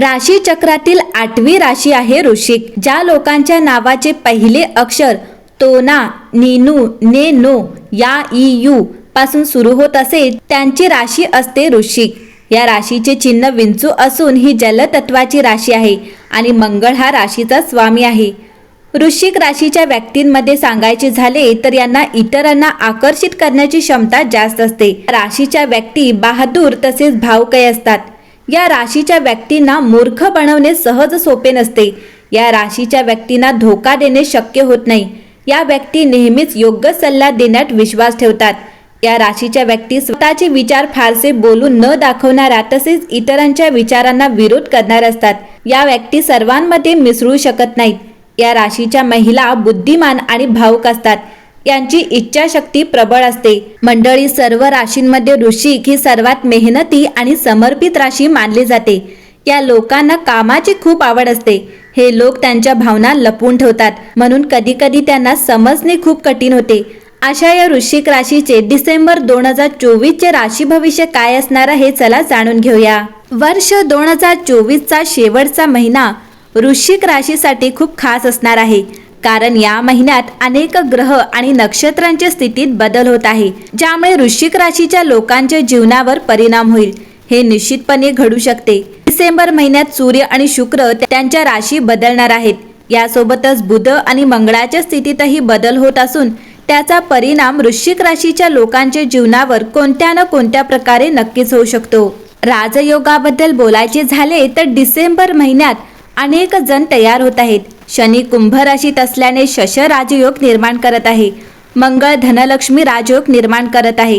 राशी चक्रातील आठवी राशी आहे ऋषिक ज्या लोकांच्या नावाचे पहिले अक्षर तोना नीनू ने नो या ई यू पासून सुरू होत असे त्यांची राशी असते ऋषिक. या राशीचे चिन्ह विंचू असून ही जलतत्वाची राशी आहे आणि मंगळ हा राशीचा स्वामी आहे. वृश्चिक राशीच्या व्यक्तींमध्ये सांगायचे झाले तर यांना इतरांना आकर्षित करण्याची क्षमता जास्त असते. राशीच्या व्यक्ती बहादूर तसेच भावकय असतात. या राशीच्या व्यक्तींना मूर्ख बनवणे सहज सोपे नसते. या राशीच्या व्यक्तींना धोका देणे शक्य होत नाही. या व्यक्ती नेहमीच योग्य सल्ला देण्यात विश्वास ठेवतात. या राशीच्या व्यक्ती स्वतःचे विचार फारसे बोलून न दाखवणाऱ्या तसेच इतरांच्या विचारांना विरोध करणाऱ्या असतात. या व्यक्ती सर्वांमध्ये मिसळू शकत नाहीत. या राशीच्या महिला बुद्धिमान आणि भावुक असतात. यांची इच्छाशक्ती प्रबळ असते. मंडळी सर्व राशींमध्ये ऋषिक ही सर्वात मेहनती आणि समर्पित राशी मानली जाते. या लोकांना कामाची खूप आवड असते. हे लोक त्यांच्या भावना लपवून ठेवतात. म्हणून कधी कधी त्यांना समजणे खूप कठीण होते. अशा या वृश्चिक राशीचे डिसेंबर दोन हजार चोवीसचे राशी भविष्य काय असणार आहे चला जाणून घेऊया. वर्ष दोन हजार चोवीसचा शेवटचा महिना वृश्चिक राशीसाठी खूप खास असणार आहे. कारण या महिन्यात अनेक ग्रह आणि नक्षत्रांच्या स्थितीत बदल होत आहे ज्यामुळे वृश्चिक राशीच्या लोकांच्या जीवनावर परिणाम होईल. हे निश्चितपणे घडू शकते. डिसेंबर महिन्यात सूर्य आणि शुक्र त्यांच्या राशी बदलणार आहेत. यासोबतच बुध आणि मंगळाच्या स्थितीतही बदल होत असून त्याचा परिणाम वृश्चिक राशीच्या लोकांच्या जीवनावर कोणत्या ना कोणत्या प्रकारे नक्कीच होऊ शकतो. राजयोगाबद्दल बोलायचे झाले तर डिसेंबर महिन्यात अनेक जण तयार होत आहेत. शनी कुंभ राशीत असल्याने शश राजयोग निर्माण करत आहे. मंगळ धनलक्ष्मी राजयोग निर्माण करत आहे.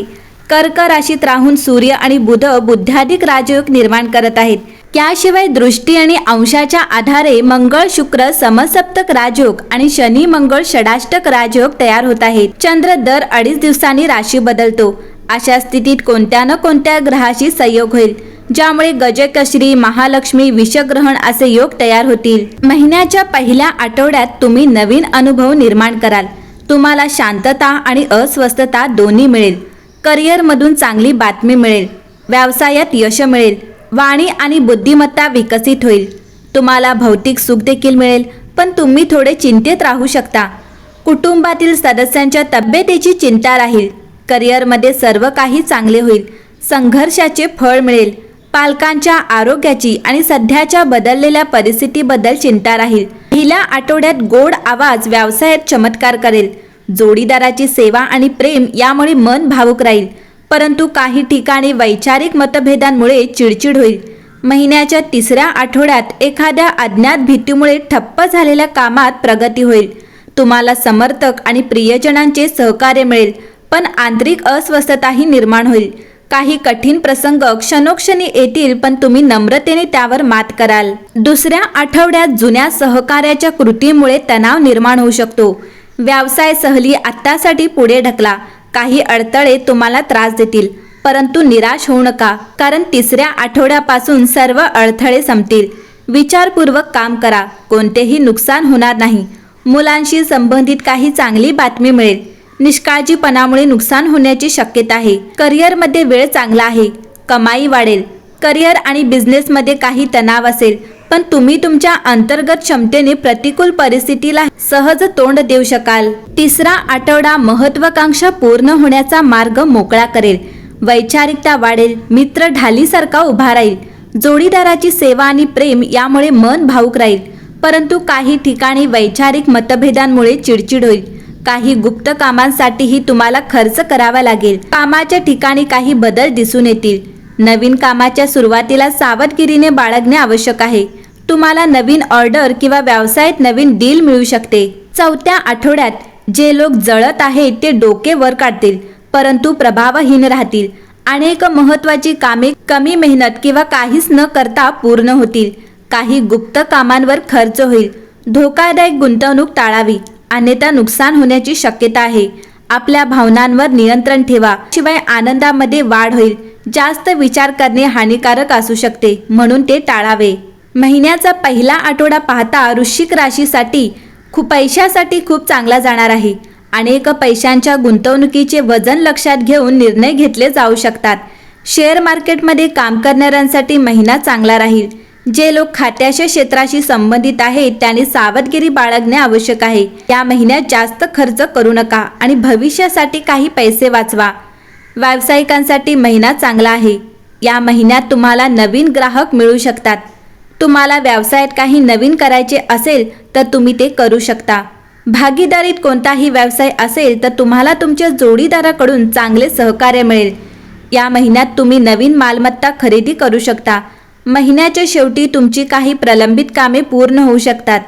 कर्क राशीत राहून सूर्य आणि बुध बुद्धाधिक राजयोग निर्माण करत आहेत. त्याशिवाय दृष्टी आणि अंशाच्या आधारे मंगळ शुक्र समसप्तक राजयोग आणि शनी मंगळ षडाष्टक राजयोग तयार होत आहेत. चंद्र दर अडीच दिवसांनी राशी बदलतो. अशा स्थितीत कोणत्या न कोणत्या ग्रहाशी संयोग होईल? ज्यामुळे गजकश्री महालक्ष्मी विषग्रहण असे योग तयार होतील. महिन्याच्या पहिल्या आठवड्यात तुम्ही नवीन अनुभव निर्माण कराल. तुम्हाला शांतता आणि अस्वस्थता दोन्ही मिळेल. करिअरमधून चांगली बातमी मिळेल. व्यवसायात यश मिळेल. वाणी आणि बुद्धिमत्ता विकसित होईल. तुम्हाला भौतिक सुख देखील मिळेल पण तुम्ही थोडे चिंतेत राहू शकता. कुटुंबातील सदस्यांच्या तब्येतीची चिंता राहील. करिअरमध्ये सर्व काही चांगले होईल. संघर्षाचे फळ मिळेल. पालकांच्या आरोग्याची आणि सध्याच्या बदललेल्या परिस्थितीबद्दल चिंता राहील. पहिल्या आठवड्यात गोड आवाज व्यवसायात चमत्कार करेल. जोडीदाराची सेवा आणि प्रेम यामुळे मन भावुक राहील. परंतु काही ठिकाणी वैचारिक मतभेदांमुळे चिडचिड होईल. महिन्याच्या तिसऱ्या आठवड्यात एखाद्या अज्ञात भीतीमुळे ठप्प झालेल्या कामात प्रगती होईल. तुम्हाला समर्थक आणि प्रियजनांचे सहकार्य मिळेल पण आंतरिक अस्वस्थताही निर्माण होईल. काही कठीण प्रसंग क्षणोक्षणी येतील पण तुम्ही नम्रतेने त्यावर मात कराल. दुसऱ्या आठवड्यात जुन्या सहकार्याच्या कृतीमुळे तणाव निर्माण होऊ शकतो. व्यवसाय सहली आत्तासाठी पुढे ढकला. काही अडथळे तुम्हाला त्रास देतील परंतु निराश होऊ नका कारण तिसऱ्या आठवड्यापासून सर्व अडथळे संपतील. विचारपूर्वक काम करा कोणतेही नुकसान होणार नाही. मुलांशी संबंधित काही चांगली बातमी मिळेल. निष्काळजीपणामुळे नुकसान होण्याची शक्यता आहे. करिअरमध्ये वेळ चांगला आहे. कमाई वाढेल. करिअर आणि बिझनेसमध्ये काही तणाव असेल पण तुम्ही तुमच्या अंतर्गत क्षमतेने प्रतिकूल परिस्थितीला सहज तोंड देऊ शकाल. तिसरा आठवडा महत्वाकांक्षा पूर्ण होण्याचा मार्ग मोकळा करेल. वैचारिकता वाढेल. मित्र ढालीसारखा उभा राहील. जोडीदाराची सेवा आणि प्रेम यामुळे मन भावूक राहील. परंतु काही ठिकाणी वैचारिक मतभेदांमुळे चिडचिड होईल. काही गुप्त कामांसाठीही तुम्हाला खर्च करावा लागेल. कामाच्या ठिकाणी काही बदल दिसून येतील. नवीन कामाच्या सुरुवातीला सावधगिरीने बाळगणे आवश्यक आहे. तुम्हाला नवीन ऑर्डर किंवा व्यवसायात नवीन डील मिळू शकते. चौथ्या आठवड्यात जे लोक जळत आहेत ते डोके वर काढतील परंतु प्रभावहीन राहतील. अनेक महत्वाची कामे कमी मेहनत किंवा काहीच न करता पूर्ण होतील. काही गुप्त कामांवर खर्च होईल. धोकादायक गुंतवणूक टाळावी. अन्यथा नुकसान होण्याची शक्यता आहे. आपल्या भावनांवर नियंत्रण ठेवा. शिवाय आनंदामध्ये वाढ होईल. जास्त विचार करणे हानिकारक असू शकते म्हणून ते टाळावे. महिन्याचा पहिला आठवडा पाहता वृश्चिक राशीसाठी खूप पैशासाठी खूप चांगला जाणार आहे. अनेक पैशांच्या गुंतवणुकीचे वजन लक्षात घेऊन निर्णय घेतले जाऊ शकतात. शेअर मार्केटमध्ये काम करणाऱ्यांसाठी महिना चांगला राहील. जे लोक खात्याच्या क्षेत्राशी संबंधित आहेत त्यांनी सावधगिरी बाळगणे आवश्यक आहे. या महिन्यात जास्त खर्च करू नका आणि भविष्यासाठी काही पैसे वाचवा. व्यावसायिकांसाठी महिना चांगला आहे. या महिन्यात तुम्हाला नवीन ग्राहक मिळू शकतात. तुम्हाला व्यवसायात काही नवीन करायचे असेल तर तुम्ही ते करू शकता. भागीदारीत कोणताही व्यवसाय असेल तर तुम्हाला तुमच्या जोडीदाराकडून चांगले सहकार्य मिळेल. या महिन्यात तुम्ही नवीन मालमत्ता खरेदी करू शकता. महिन्याच्या शेवटी तुमची काही प्रलंबित कामे पूर्ण होऊ शकतात.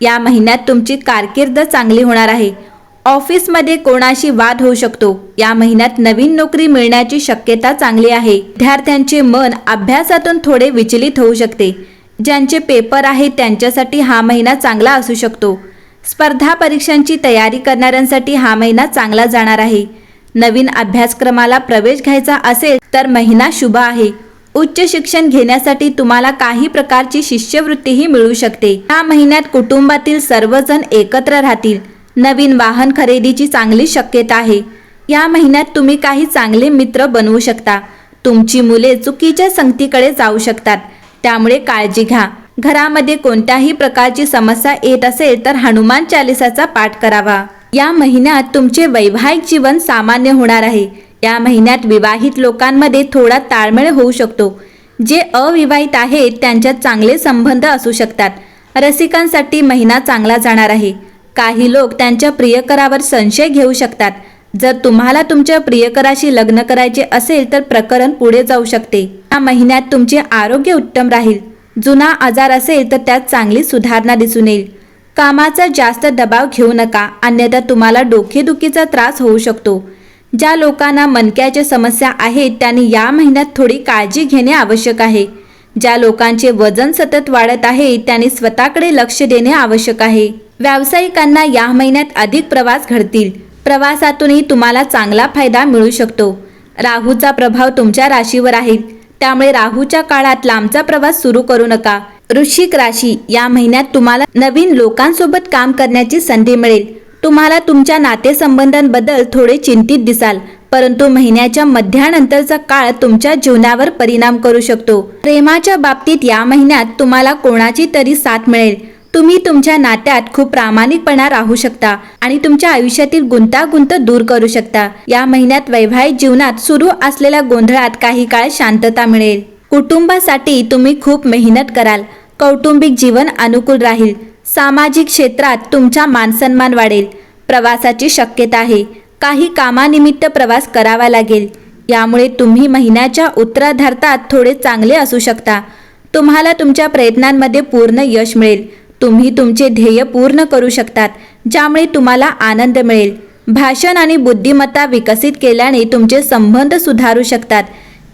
या महिन्यात तुमची कारकीर्द चांगली होणार आहे. ऑफिसमध्ये कोणाशी वाद होऊ शकतो. या महिन्यात नवीन नोकरी मिळण्याची शक्यता चांगली आहे. विद्यार्थ्यांचे मन अभ्यासातून थोडे विचलित होऊ शकते. ज्यांचे पेपर आहेत त्यांच्यासाठी हा महिना चांगला असू शकतो. स्पर्धा परीक्षांची तयारी करणाऱ्यांसाठी हा महिना चांगला जाणार आहे. नवीन अभ्यासक्रमाला प्रवेश घ्यायचा असेल तर महिना शुभ आहे. उच्च शिक्षण घेण्यासाठी तुम्हाला काही प्रकारची शिष्यवृत्तीही मिळू शकते. या महिन्यात कुटुंबातील सर्वजण एकत्र राहतील. नवीन वाहन खरेदीची चांगली शक्यता आहे. या महिन्यात तुम्ही काही चांगले मित्र बनवू शकता. तुमची मुले चुकीच्या संगतीकडे जाऊ शकतात. त्यामुळे काळजी घ्या. घरामध्ये कोणत्याही प्रकारची समस्या येत असेल तर हनुमान चालिसाचा पाठ करावा. या महिन्यात तुमचे वैवाहिक जीवन सामान्य होणार आहे. या महिन्यात विवाहित लोकांमध्ये थोडा ताळमेळ होऊ शकतो. जे अविवाहित आहेत त्यांच्यात चांगले संबंध असू शकतात. रसिकांसाठी महिना चांगला जाणार आहे. काही लोक त्यांच्या प्रियकरावर संशय घेऊ शकतात. जर तुम्हाला तुमच्या प्रियकराशी लग्न करायचे असेल तर प्रकरण पुढे जाऊ शकते. या महिन्यात तुमचे आरोग्य उत्तम राहील. जुना आजार असेल तर त्यात चांगली सुधारणा दिसून येईल. कामाचा जास्त दबाव घेऊ नका अन्यथा तुम्हाला डोकेदुखीचा त्रास होऊ शकतो. ज्या लोकांना मनक्याच्या समस्या आहेत त्यांनी या महिन्यात थोडी काळजी घेणे आवश्यक आहे. ज्या लोकांचे वजन सतत वाढत आहे त्यांनी स्वतःकडे लक्ष देणे आवश्यक आहे. व्यावसायिकांना या महिन्यात अधिक प्रवास घडतील. प्रवासातूनही तुम्हाला चांगला फायदा मिळू शकतो. राहूचा प्रभाव तुमच्या राशीवर आहे. त्यामुळे राहूच्या काळात लांबचा प्रवास सुरू करू नका. वृश्चिक राशी या महिन्यात तुम्हाला नवीन लोकांसोबत काम करण्याची संधी मिळेल. तुम्हाला तुमच्या नातेसंबंधांबद्दल थोडे चिंतित दिसाल परंतु महिन्याच्या मध्यानंतरचा काळ तुमच्या जीवनावर परिणाम करू शकतो. प्रेमाच्या बाबतीत या महिन्यात तुम्हाला कोणाची तरी साथ मिळेल. तुम्ही तुमच्या नात्यात खूप प्रामाणिकपणा राहू शकता आणि तुमच्या आयुष्यातील गुंतागुंत दूर करू शकता. या महिन्यात वैवाहिक जीवनात सुरू असलेल्या गोंधळात काही काळ शांतता मिळेल. कुटुंबासाठी तुम्ही खूप मेहनत कराल. कौटुंबिक जीवन अनुकूल राहील. सामाजिक क्षेत्रात तुमचा मानसन्मान वाढेल. प्रवासाची शक्यता आहे. काही कामानिमित्त प्रवास करावा लागेल. यामुळे तुम्ही महिन्याच्या उत्तराधार्तात थोडे चांगले असू शकता. तुम्हाला तुमच्या प्रयत्नांमध्ये पूर्ण यश मिळेल. तुम्ही तुमचे ध्येय पूर्ण करू शकतात ज्यामुळे तुम्हाला आनंद मिळेल. भाषण आणि बुद्धिमत्ता विकसित केल्याने तुमचे संबंध सुधारू शकतात.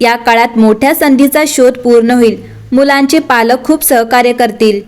या काळात मोठ्या संधीचा शोध पूर्ण होईल. मुलांचे पालक खूप सहकार्य करतील.